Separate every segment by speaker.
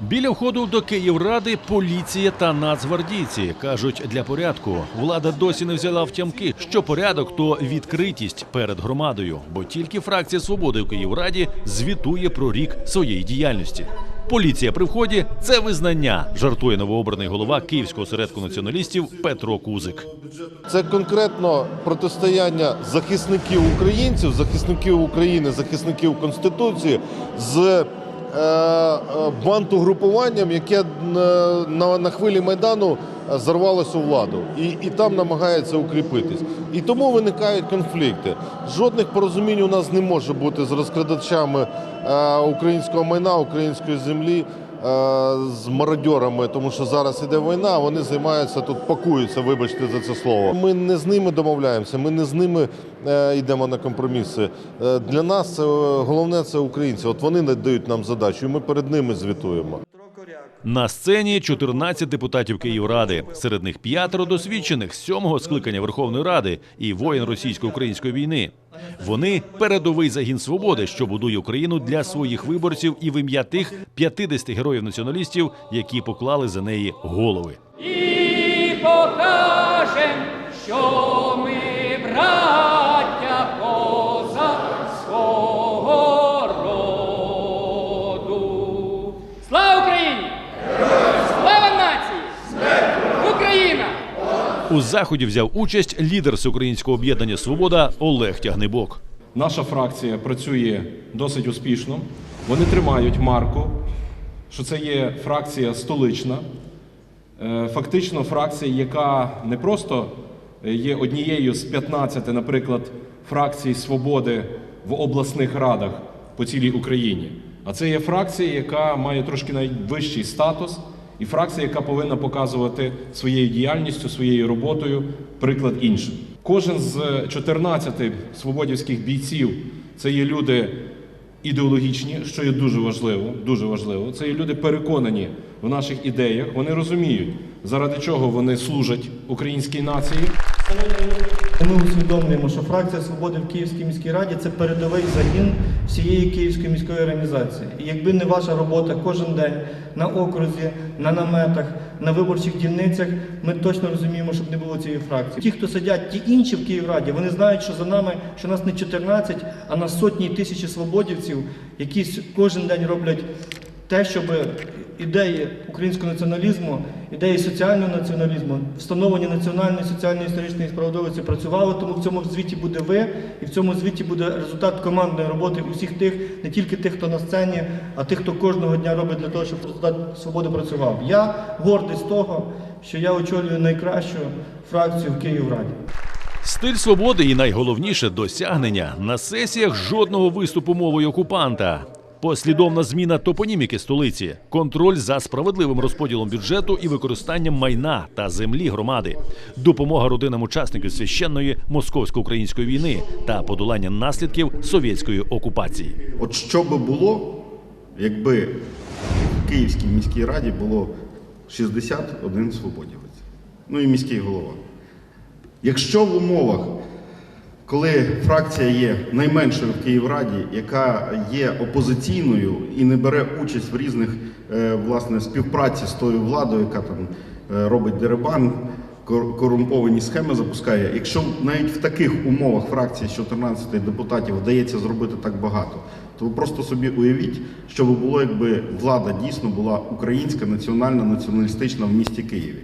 Speaker 1: Біля входу до Київради поліція та нацгвардійці кажуть, для порядку влада досі не взяла втямки, що порядок то відкритість перед громадою, бо тільки фракція свободи в Київраді звітує про рік своєї діяльності. Поліція при вході це визнання, жартує новообраний голова Київського осередку націоналістів Петро Кузик.
Speaker 2: Це конкретно протистояння захисників українців, захисників України, захисників Конституції з бантугрупуванням, яке на, на, на хвилі Майдану е, зарвалося у владу і, і там намагається укріпитись. І тому виникають конфлікти. Жодних порозумінь у нас не може бути з розкрадачами е, українського майна, української землі. Е, З мародьорами, тому що зараз іде війна, вони займаються тут, пакуються, вибачте за це слово. Ми не з ними домовляємося, ми не з ними е, йдемо на компроміси. Е, для нас це, головне це українці. От вони надають нам задачу, і ми перед ними звітуємо.
Speaker 1: На сцені 14 депутатів Київради. Серед них п'ятеро досвідчених з сьомого скликання Верховної Ради і воїн російсько-української війни. Вони передовий загін свободи, що будує Україну для своїх виборців і в ім'я тих 50 героїв націоналістів, які поклали за неї голови.
Speaker 3: і покажем, що ми браття
Speaker 1: У заході взяв участь лідер всеукраїнського об'єднання Свобода Олег Тягнебок.
Speaker 4: Наша фракція працює досить успішно. Вони тримають марку, що це є фракція столична, Е, фактично фракція, яка не просто є однією з 15, наприклад, фракцій свободи в обласних радах по цілій Україні, а це є фракція, яка має трошки найвищий статус, і фракція, яка повинна показувати своєю діяльністю, своєю роботою приклад іншим. Кожен з 14 свободівських бійців це є люди ідеологічні, що є дуже важливо, дуже важливо. Це є люди переконані в наших ідеях. Вони розуміють, заради чого вони служать українській нації.
Speaker 5: Ми усвідомлюємо, що фракція свободи в Київській міській раді це передовий загін всієї Київської міської організації. І якби не ваша робота кожен день на окрузі, на наметах, на виборчих дільницях, ми точно розуміємо, щоб не було цієї фракції. Ті, хто сидять, ті інші в Київраді, вони знають, що за нами, що нас не 14, а нас сотні тисячі свободівців, які кожен день роблять те, щоб ідеї українського націоналізму, ідеї соціального націоналізму, встановлення національної соціально-історичної справедливості працювали, тому в цьому звіті буде ви, і в цьому звіті буде результат командної роботи усіх тих, не тільки тих, хто на сцені, а тих, хто кожного дня робить для того, щоб результат свободи працював. Я гордий з того, що я очолюю найкращу фракцію в Київраді.
Speaker 1: Стиль свободи і найголовніше досягнення на сесіях жодного виступу мовою окупанта. Послідовна зміна топоніміки столиці, контроль за справедливим розподілом бюджету і використанням майна та землі громади, допомога родинам учасників священної московсько-української війни та подолання наслідків совєтської окупації.
Speaker 6: От що би було, якби в Київській міській раді було 61 свободівець, ну і міський голова. Якщо в умовах, коли фракція є найменшою в Київраді, яка є опозиційною і не бере участь в різних е, власне співпраці з тою владою, яка там е, робить дерибан, кор- корумповані схеми запускає. Якщо навіть в таких умовах фракції з 14 депутатів вдається зробити так багато, то ви просто собі уявіть, що би було, якби влада дійсно була українська, національна, націоналістична в місті Києві.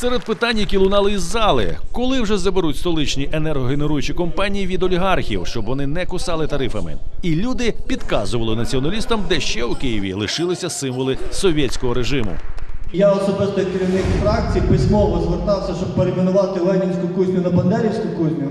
Speaker 1: Серед питань, які лунали із зали, коли вже заберуть столичні енергогенеруючі компанії від олігархів, щоб вони не кусали тарифами. І люди підказували націоналістам, де ще у Києві лишилися символи совєтського режиму.
Speaker 5: Я особисто керівник фракції письмово звертався, щоб перейменувати Ленінську кузню на Бандерівську кузню.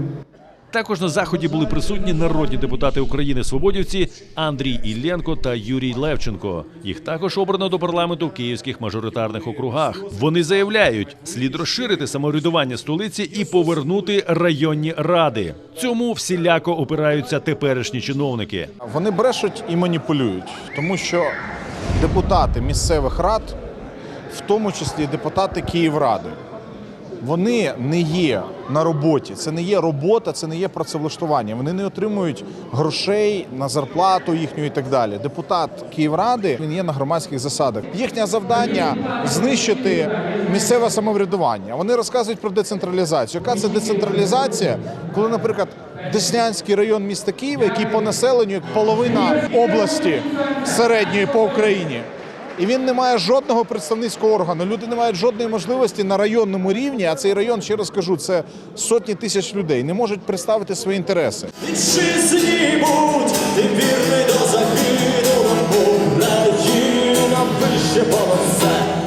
Speaker 1: Також на заході були присутні народні депутати України свободівці Андрій Ілленко та Юрій Левченко. Їх також обрано до парламенту в київських мажоритарних округах. Вони заявляють, слід розширити самоврядування столиці і повернути районні ради. Цьому всіляко опираються теперішні чиновники.
Speaker 7: Вони брешуть і маніпулюють, тому що депутати місцевих рад, в тому числі депутати Київради, вони не є на роботі. Це не є робота, це не є працевлаштування. Вони не отримують грошей на зарплату їхню і так далі. Депутат Київради він є на громадських засадах. Їхнє завдання знищити місцеве самоврядування. Вони розказують про децентралізацію. Яка це децентралізація, коли, наприклад, Деснянський район міста Києва, який по населенню як половина області середньої по Україні і він не має жодного представницького органу. Люди не мають жодної можливості на районному рівні. А цей район, ще раз кажу, це сотні тисяч людей, не можуть представити свої інтереси.
Speaker 8: будь, вірний до загину, на їм вище полосе.